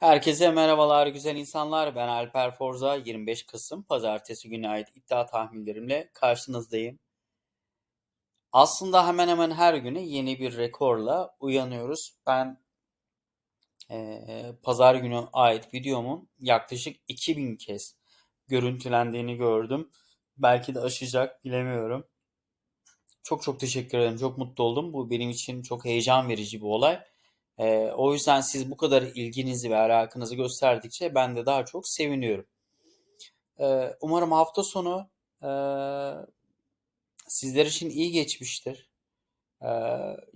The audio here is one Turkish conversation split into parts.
Herkese merhabalar güzel insanlar. Ben Alper Forza. 25 Kasım Pazartesi günü ait iddia tahminlerimle karşınızdayım. Aslında hemen hemen her güne yeni bir rekorla uyanıyoruz. Ben eee, pazar günü ait videomun yaklaşık 2000 kez görüntülendiğini gördüm. Belki de aşacak bilemiyorum. Çok çok teşekkür ederim. Çok mutlu oldum. Bu benim için çok heyecan verici bir olay. Ee, o yüzden siz bu kadar ilginizi ve alakanızı gösterdikçe ben de daha çok seviniyorum. Ee, umarım hafta sonu e, sizler için iyi geçmiştir. Ee,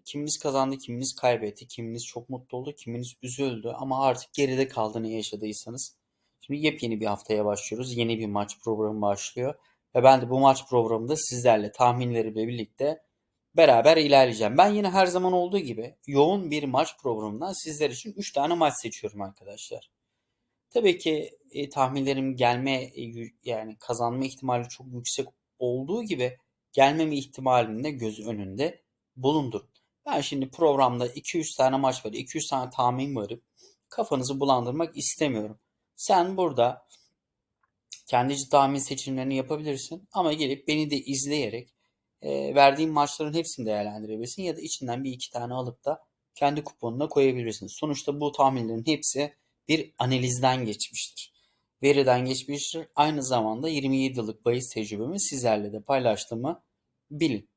kiminiz kazandı, kiminiz kaybetti, kiminiz çok mutlu oldu, kiminiz üzüldü ama artık geride kaldı ne yaşadıysanız. Şimdi yepyeni bir haftaya başlıyoruz. Yeni bir maç programı başlıyor. Ve ben de bu maç programında sizlerle tahminlerimle birlikte beraber ilerleyeceğim. Ben yine her zaman olduğu gibi yoğun bir maç programından sizler için 3 tane maç seçiyorum arkadaşlar. Tabii ki e, tahminlerim gelme e, yani kazanma ihtimali çok yüksek olduğu gibi gelmeme ihtimalini de göz önünde bulundurun. Ben şimdi programda 200 tane maç var, 200 tane tahmin varıp kafanızı bulandırmak istemiyorum. Sen burada kendi tahmin seçimlerini yapabilirsin ama gelip beni de izleyerek e, verdiğim maçların hepsini değerlendirebilirsin ya da içinden bir iki tane alıp da kendi kuponuna koyabilirsin. Sonuçta bu tahminlerin hepsi bir analizden geçmiştir. Veriden geçmiştir. Aynı zamanda 27 yıllık bahis tecrübemi sizlerle de paylaştığımı bilin.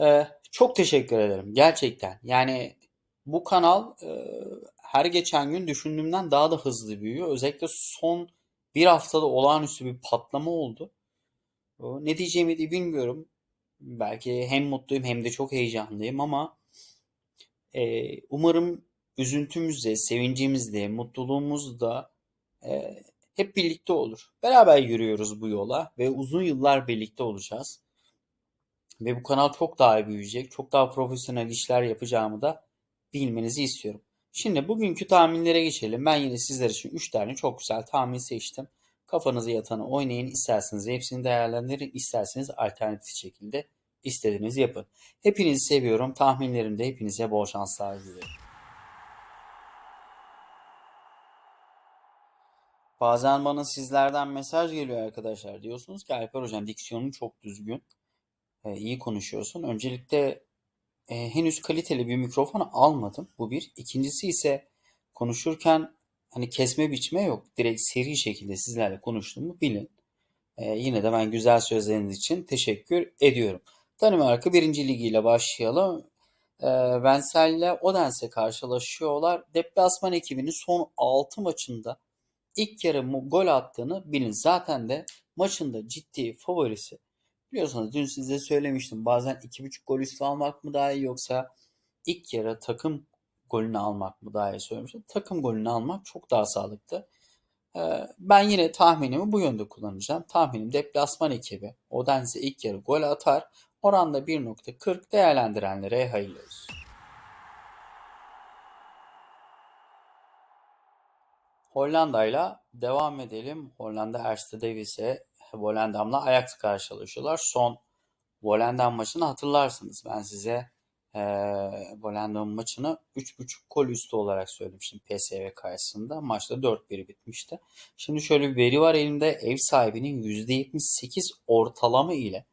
Ee, çok teşekkür ederim gerçekten. Yani bu kanal e, her geçen gün düşündüğümden daha da hızlı büyüyor. Özellikle son bir haftada olağanüstü bir patlama oldu. Ne diyeceğimi de bilmiyorum. Belki hem mutluyum hem de çok heyecanlıyım ama e, umarım üzüntümüzde, sevincimizde, mutluluğumuzda e, hep birlikte olur. Beraber yürüyoruz bu yola ve uzun yıllar birlikte olacağız. Ve bu kanal çok daha büyüyecek, çok daha profesyonel işler yapacağımı da bilmenizi istiyorum. Şimdi bugünkü tahminlere geçelim. Ben yine sizler için 3 tane çok güzel tahmin seçtim. Kafanızı yatanı oynayın. İsterseniz hepsini değerlendirin. isterseniz alternatif şekilde istediğinizi yapın. Hepinizi seviyorum. Tahminlerimde hepinize bol şanslar diliyorum. Bazen bana sizlerden mesaj geliyor arkadaşlar. Diyorsunuz ki Alper Hocam diksiyonun çok düzgün. e, iyi konuşuyorsun. Öncelikle e, henüz kaliteli bir mikrofon almadım. Bu bir. İkincisi ise konuşurken hani kesme biçme yok. Direkt seri şekilde sizlerle konuştuğumu bilin. E, yine de ben güzel sözleriniz için teşekkür ediyorum. Danimarka birinci ligiyle başlayalım. E, Vensel ile Odense karşılaşıyorlar. Deplasman ekibinin son 6 maçında ilk yarı gol attığını bilin. Zaten de maçın da ciddi favorisi. Biliyorsunuz dün size söylemiştim. Bazen 2.5 gol üstü almak mı daha iyi yoksa ilk yarı takım golünü almak mı daha iyi söylemiştim. Takım golünü almak çok daha sağlıklı. Ee, ben yine tahminimi bu yönde kullanacağım. Tahminim deplasman ekibi. Odense ilk yarı gol atar. Oranda 1.40 değerlendirenlere hayırlı olsun. Hollanda'yla devam edelim. Hollanda Erste Davis'e Volendam'la Ajax karşılaşıyorlar. Son Volendam maçını hatırlarsınız. Ben size eee Volendam maçını 3.5 gol üstü olarak söylemiştim PSV karşısında. Maçta 4-1 bitmişti. Şimdi şöyle bir veri var elimde. Ev sahibinin %78 ortalama ile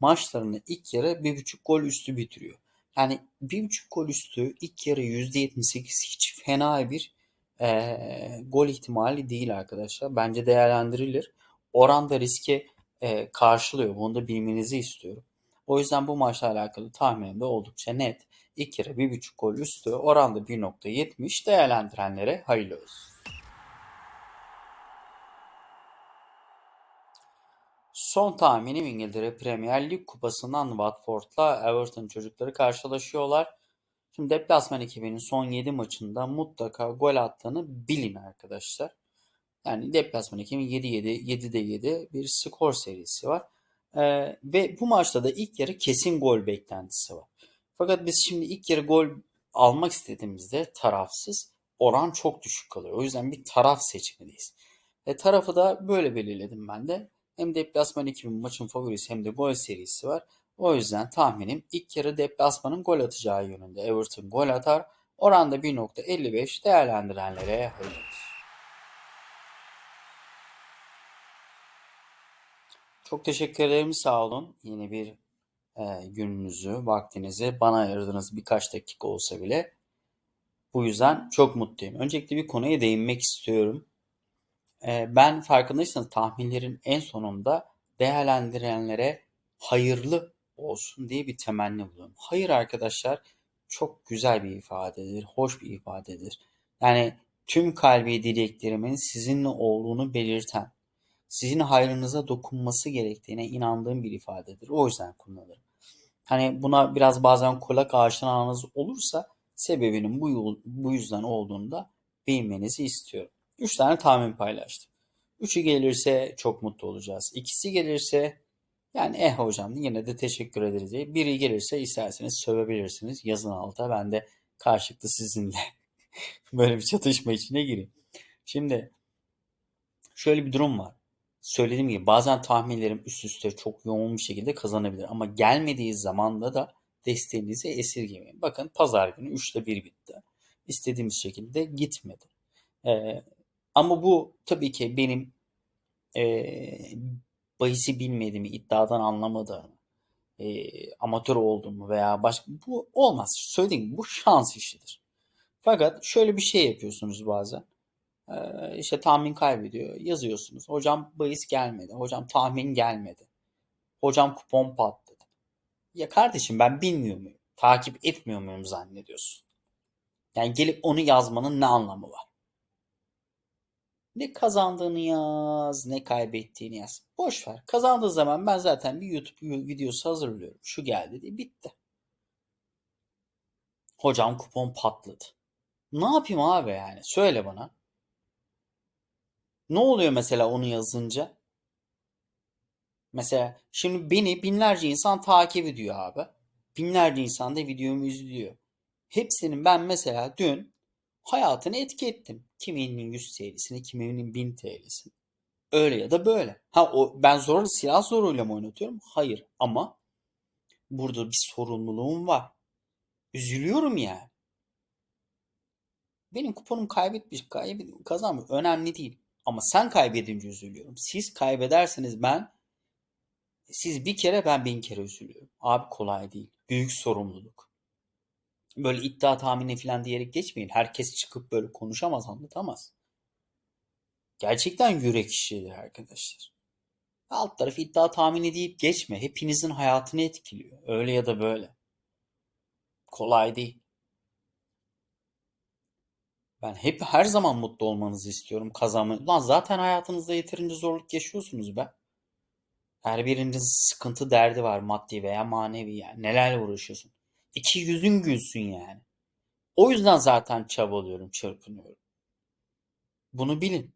maçlarını ilk yarı 1.5 gol üstü bitiriyor. Yani 1.5 gol üstü ilk yarı %78 hiç fena bir eee, gol ihtimali değil arkadaşlar. Bence değerlendirilir. Oran da riski eee, karşılıyor. Bunu da bilmenizi istiyorum. O yüzden bu maçla alakalı tahminim de oldukça net. İlk yarı 1.5 gol üstü oranda 1.70 değerlendirenlere hayırlı olsun. Son tahminim İngiltere Premier Lig kupasından Watford'la Everton çocukları karşılaşıyorlar. Şimdi deplasman ekibinin son 7 maçında mutlaka gol attığını bilin arkadaşlar. Yani deplasman ekibinin 7-7, 7'de 7 bir skor serisi var. Ee, ve bu maçta da ilk yarı kesin gol beklentisi var. Fakat biz şimdi ilk yarı gol almak istediğimizde tarafsız oran çok düşük kalıyor. O yüzden bir taraf seçmeliyiz. E, tarafı da böyle belirledim ben de. Hem deplasman ekibinin maçın favorisi hem de gol serisi var. O yüzden tahminim ilk yarı deplasmanın gol atacağı yönünde. Everton gol atar. Oranda 1.55 değerlendirenlere hayırlı olsun. Çok teşekkür ederim. Sağ olun. Yeni bir e, gününüzü, vaktinizi bana ayırdınız birkaç dakika olsa bile. Bu yüzden çok mutluyum. Öncelikle bir konuya değinmek istiyorum. E, ben farkındaysanız tahminlerin en sonunda değerlendirenlere hayırlı olsun diye bir temenni buluyorum. Hayır arkadaşlar çok güzel bir ifadedir, hoş bir ifadedir. Yani tüm kalbi dileklerimin sizinle olduğunu belirten, sizin hayrınıza dokunması gerektiğine inandığım bir ifadedir. O yüzden kullanırım. Hani buna biraz bazen kulak aşinanız olursa sebebinin bu, bu yüzden olduğunu da bilmenizi istiyorum. Üç tane tahmin paylaştım. Üçü gelirse çok mutlu olacağız. İkisi gelirse yani eh hocam yine de teşekkür ederiz diye. Biri gelirse isterseniz sövebilirsiniz. Yazın alta ben de karşılıklı sizinle böyle bir çatışma içine gireyim. Şimdi şöyle bir durum var. Söylediğim gibi bazen tahminlerim üst üste çok yoğun bir şekilde kazanabilir. Ama gelmediği zamanda da desteğinizi esirgemeyin. Bakın pazar günü 3'te 1 bitti. İstediğimiz şekilde gitmedi. Ee, ama bu tabii ki benim e, bahisi bilmediğimi, iddiadan anlamadığımı, e, amatör olduğumu veya başka bu olmaz. Söylediğim gibi bu şans işidir. Fakat şöyle bir şey yapıyorsunuz bazen. Ee, işte tahmin kaybediyor. Yazıyorsunuz. Hocam bahis gelmedi. Hocam tahmin gelmedi. Hocam kupon patladı. Ya kardeşim ben bilmiyor muyum? Takip etmiyor muyum zannediyorsun? Yani gelip onu yazmanın ne anlamı var? Ne kazandığını yaz, ne kaybettiğini yaz. Boş ver. Kazandığı zaman ben zaten bir YouTube videosu hazırlıyorum. Şu geldi diye bitti. Hocam kupon patladı. Ne yapayım abi yani? Söyle bana. Ne oluyor mesela onu yazınca? Mesela şimdi beni binlerce insan takip ediyor abi. Binlerce insan da videomu izliyor. Hepsinin ben mesela dün hayatını etki ettim. Kiminin 100 TL'sini, kiminin 1000 TL'sini. Öyle ya da böyle. Ha o ben zorla silah zoruyla mı oynatıyorum? Hayır ama burada bir sorumluluğum var. Üzülüyorum yani. Benim kuponum kaybetmiş, kaybet kazanmış önemli değil. Ama sen kaybedince üzülüyorum. Siz kaybederseniz ben siz bir kere ben bin kere üzülüyorum. Abi kolay değil. Büyük sorumluluk. Böyle iddia tahmini falan diyerek geçmeyin. Herkes çıkıp böyle konuşamaz, anlatamaz. Gerçekten yürek işidir arkadaşlar. Alt tarafı iddia tahmini deyip geçme. Hepinizin hayatını etkiliyor. Öyle ya da böyle. Kolay değil. Ben hep her zaman mutlu olmanızı istiyorum. Kazanmayı. Lan zaten hayatınızda yeterince zorluk yaşıyorsunuz be. Her birinizin sıkıntı derdi var maddi veya manevi yani. Nelerle uğraşıyorsun. İki yüzün gülsün yani. O yüzden zaten çabalıyorum, çırpınıyorum. Bunu bilin.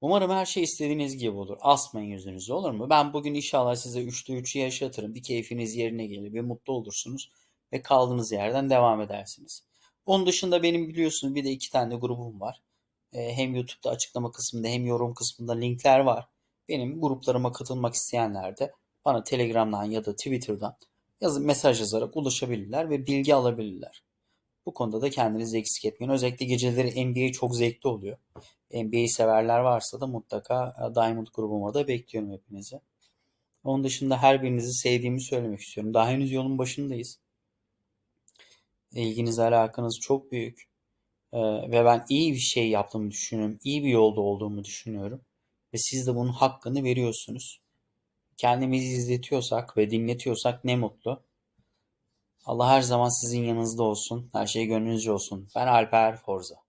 Umarım her şey istediğiniz gibi olur. Asmayın yüzünüzü olur mu? Ben bugün inşallah size 3'te 3'ü yaşatırım. Bir keyfiniz yerine gelir ve mutlu olursunuz. Ve kaldığınız yerden devam edersiniz. Onun dışında benim biliyorsunuz bir de iki tane grubum var. Hem YouTube'da açıklama kısmında hem yorum kısmında linkler var. Benim gruplarıma katılmak isteyenler de bana Telegram'dan ya da Twitter'dan yazıp mesaj yazarak ulaşabilirler ve bilgi alabilirler. Bu konuda da kendinizi eksik etmeyin. Özellikle geceleri NBA çok zevkli oluyor. NBA severler varsa da mutlaka Diamond grubuma da bekliyorum hepinizi. Onun dışında her birinizi sevdiğimi söylemek istiyorum. Daha henüz yolun başındayız. İlginiz alakanız çok büyük. Ee, ve ben iyi bir şey yaptığımı düşünüyorum. İyi bir yolda olduğumu düşünüyorum. Ve siz de bunun hakkını veriyorsunuz. Kendimizi izletiyorsak ve dinletiyorsak ne mutlu. Allah her zaman sizin yanınızda olsun. Her şey gönlünüzce olsun. Ben Alper Forza.